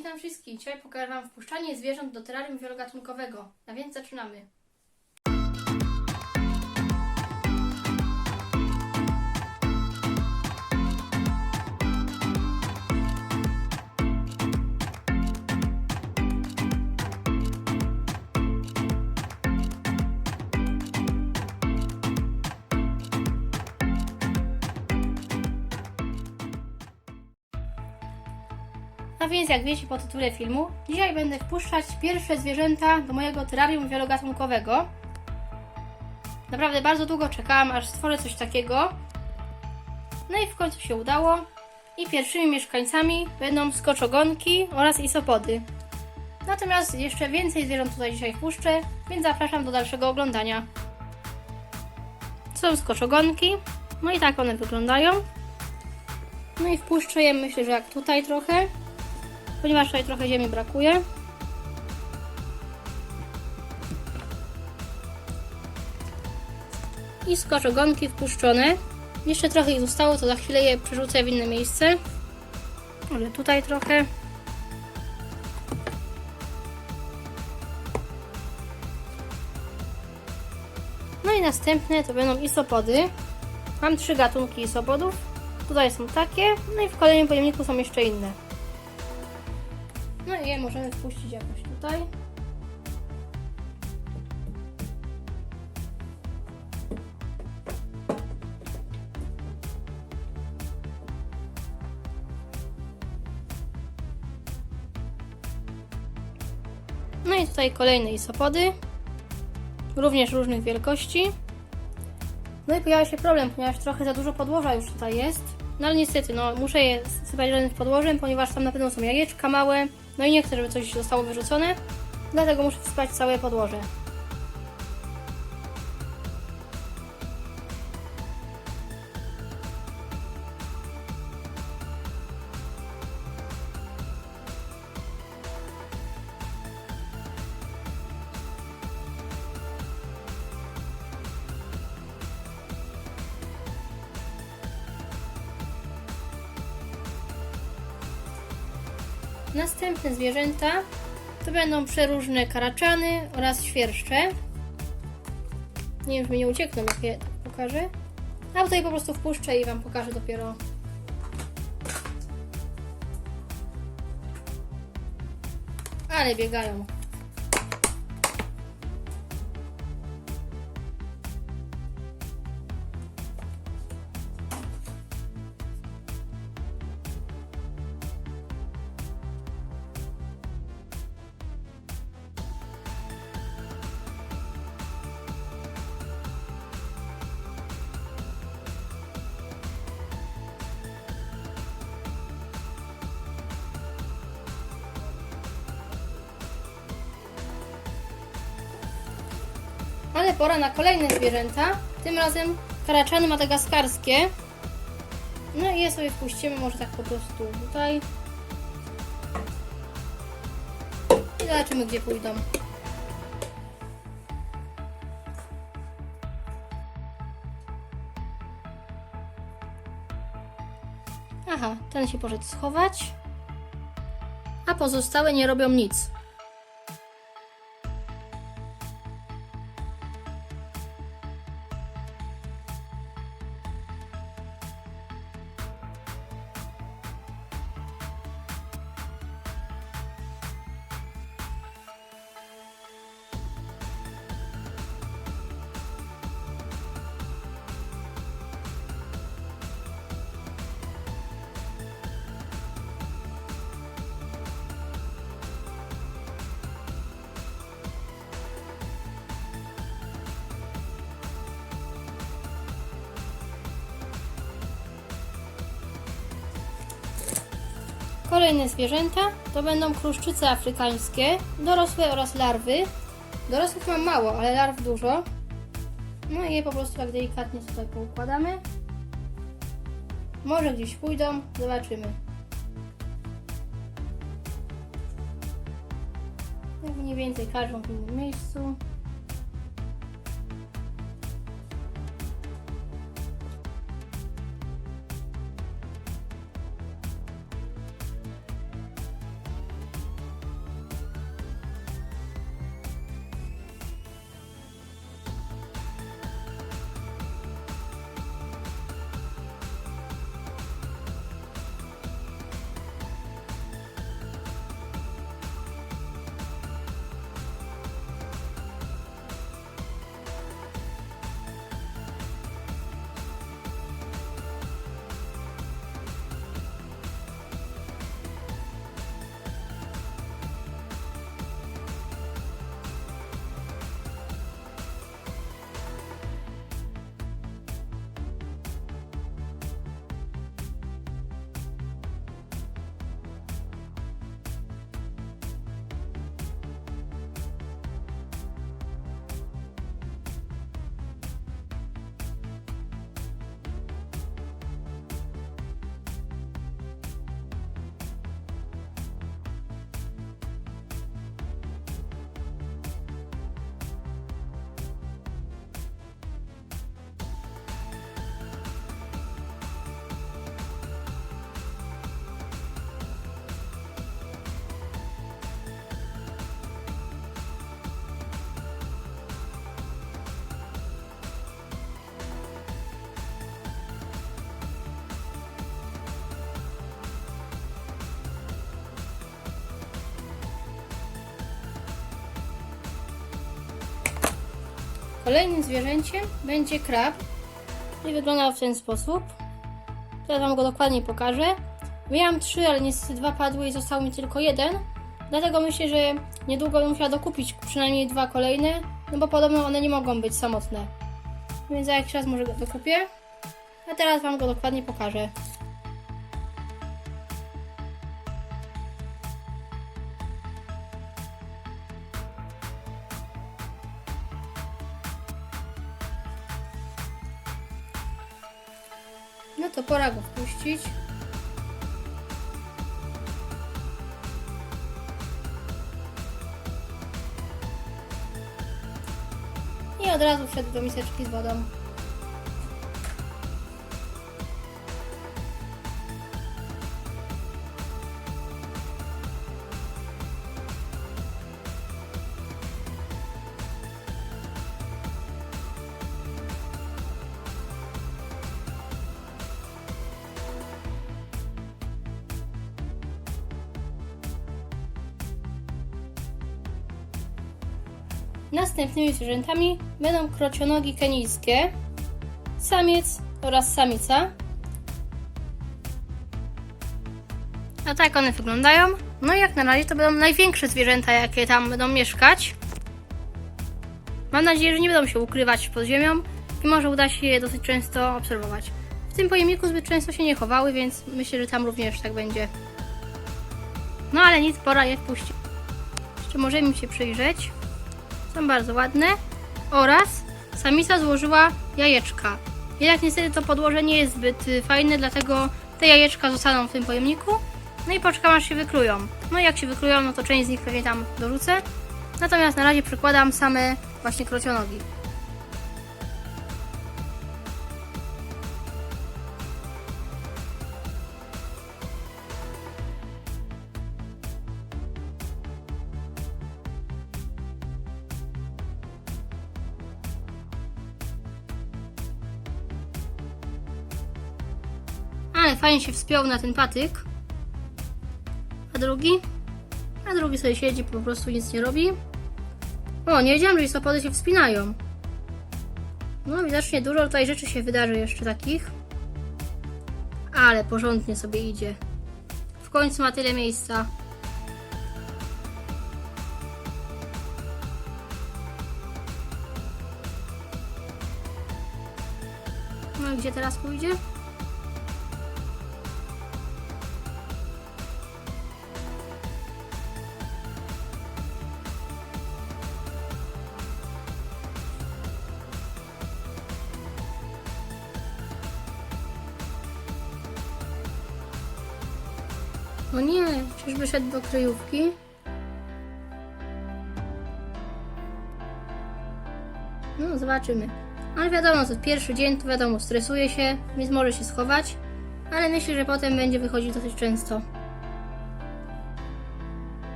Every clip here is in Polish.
Witam wszystkich. Dzisiaj pokażę Wam wpuszczanie zwierząt do terrarium wielogatunkowego. A więc zaczynamy. A więc jak wiecie po tytule filmu, dzisiaj będę wpuszczać pierwsze zwierzęta do mojego terrarium wielogatunkowego. Naprawdę bardzo długo czekałam, aż stworzę coś takiego. No i w końcu się udało. I pierwszymi mieszkańcami będą skoczogonki oraz isopody. Natomiast jeszcze więcej zwierząt tutaj dzisiaj wpuszczę, więc zapraszam do dalszego oglądania. Są skoczogonki. No i tak one wyglądają. No i wpuszczę je, myślę, że jak tutaj trochę ponieważ tutaj trochę ziemi brakuje. I skoczogonki wpuszczone. Jeszcze trochę ich zostało, to za chwilę je przerzucę w inne miejsce. Ale tutaj trochę. No i następne to będą isopody. Mam trzy gatunki isopodów. Tutaj są takie, no i w kolejnym pojemniku są jeszcze inne. No i je możemy wpuścić jakoś tutaj. No i tutaj kolejne isopody. Również różnych wielkości. No i pojawia się problem, ponieważ trochę za dużo podłoża już tutaj jest. No ale niestety, no muszę je sypać razem z podłożem, ponieważ tam na pewno są jajeczka małe. No i nie chcę, żeby coś zostało wyrzucone. Dlatego muszę wsypać całe podłoże. Następne zwierzęta to będą przeróżne karaczany oraz świerszcze. Nie wiem, czy mi nie uciekną, jak je pokażę. A tutaj po prostu wpuszczę i Wam pokażę dopiero. Ale biegają. Ale pora na kolejne zwierzęta. Tym razem karaczany madagaskarskie. No i je sobie wpuścimy może tak po prostu tutaj. I zobaczymy gdzie pójdą. Aha, ten się poszedł schować. A pozostałe nie robią nic. Kolejne zwierzęta to będą kruszczyce afrykańskie, dorosłe oraz larwy. Dorosłych mam mało, ale larw dużo. No i je po prostu tak delikatnie tutaj poukładamy. Może gdzieś pójdą, zobaczymy. Jak mniej więcej każdą w innym miejscu. Kolejnym zwierzęciem będzie krab, który wygląda w ten sposób. Teraz Wam go dokładnie pokażę. Miałam trzy, ale niestety dwa padły i został mi tylko jeden. Dlatego myślę, że niedługo będę musiała dokupić przynajmniej dwa kolejne, no bo podobno one nie mogą być samotne. Więc za jakiś czas może go dokupię. A teraz Wam go dokładnie pokażę. No to pora go wpuścić. I od razu wszedł do miseczki z wodą. Następnymi zwierzętami będą krocionogi kenijskie, samiec oraz samica. A tak one wyglądają. No i jak na razie to będą największe zwierzęta, jakie tam będą mieszkać. Mam nadzieję, że nie będą się ukrywać pod ziemią i może uda się je dosyć często obserwować. W tym pojemniku zbyt często się nie chowały, więc myślę, że tam również tak będzie. No ale nic, pora je wpuścić. Jeszcze możemy się przyjrzeć. Są bardzo ładne. Oraz samica złożyła jajeczka. Jednak niestety to podłoże nie jest zbyt y, fajne, dlatego te jajeczka zostaną w tym pojemniku. No i poczekam aż się wyklują. No i jak się wyklują, no to część z nich pewnie tam dorzucę. Natomiast na razie przykładam same właśnie krocionogi. Ale fajnie się wspiął na ten patyk. A drugi? A drugi sobie siedzi, po prostu nic nie robi. O, nie wiedziałam, że listopady się wspinają. No, widocznie dużo tutaj rzeczy się wydarzy jeszcze takich. Ale porządnie sobie idzie. W końcu ma tyle miejsca. No, gdzie teraz pójdzie? O nie, czyżby szedł do kryjówki? No, zobaczymy. Ale wiadomo, to pierwszy dzień, to wiadomo, stresuje się, więc może się schować. Ale myślę, że potem będzie wychodzić dosyć często.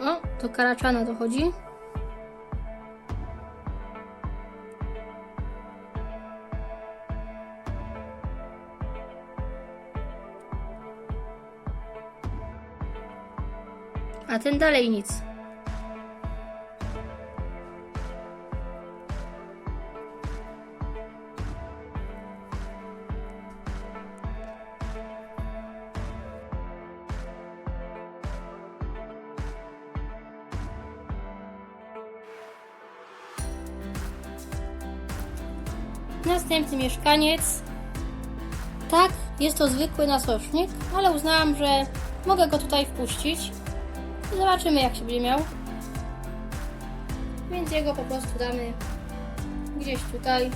O, to karaczana dochodzi. Ten dalej nic. Następny mieszkaniec. Tak, jest to zwykły nasocznik, ale uznałam, że mogę go tutaj wpuścić. Zobaczymy, jak się będzie miał. Więc jego po prostu damy gdzieś tutaj.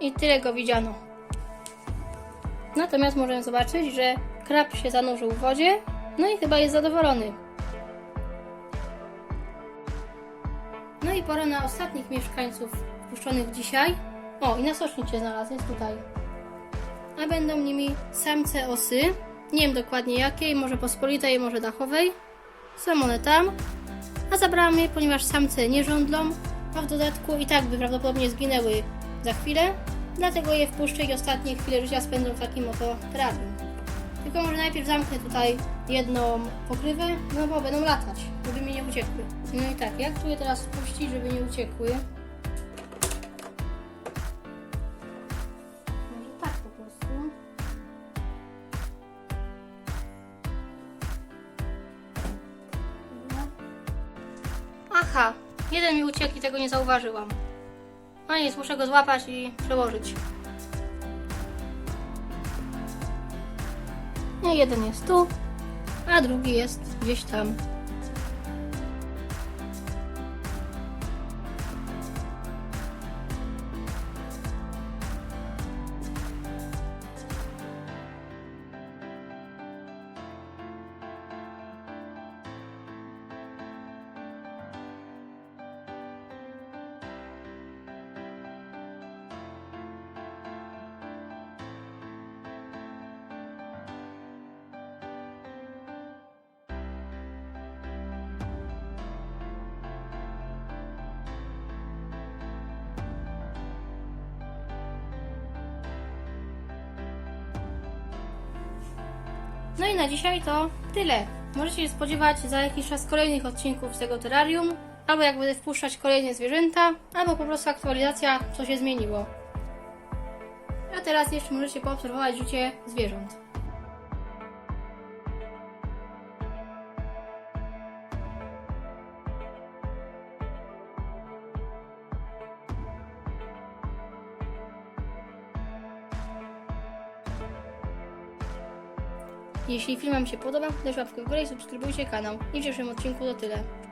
I tyle go widziano. Natomiast możemy zobaczyć, że krab się zanurzył w wodzie, no i chyba jest zadowolony. Pora na ostatnich mieszkańców wpuszczonych dzisiaj. O, i nasocznik się znalazł, jest tutaj. A będą nimi samce osy. Nie wiem dokładnie jakiej, może pospolitej, może dachowej. Są one tam. A zabrałam je, ponieważ samce nie żądlą, a w dodatku i tak by prawdopodobnie zginęły za chwilę. Dlatego je wpuszczę i ostatnie chwile życia spędzą w takim oto terrarium. Tylko może najpierw zamknę tutaj jedną pokrywę, no bo będą latać, żeby mi nie uciekły. No i tak, jak tu je teraz puścić, żeby nie uciekły? Może tak po prostu. Dobra. Aha, jeden mi uciekł i tego nie zauważyłam. No nic, muszę go złapać i przełożyć. Nie, jeden jest tu, a drugi jest gdzieś tam. No i na dzisiaj to tyle. Możecie się spodziewać za jakiś czas kolejnych odcinków z tego terrarium, albo jak będę wpuszczać kolejne zwierzęta, albo po prostu aktualizacja, co się zmieniło. A teraz jeszcze możecie poobserwować życie zwierząt. Jeśli film Wam się podoba, dajcie łapkę w górę i subskrybujcie kanał. I w dzisiejszym odcinku to tyle.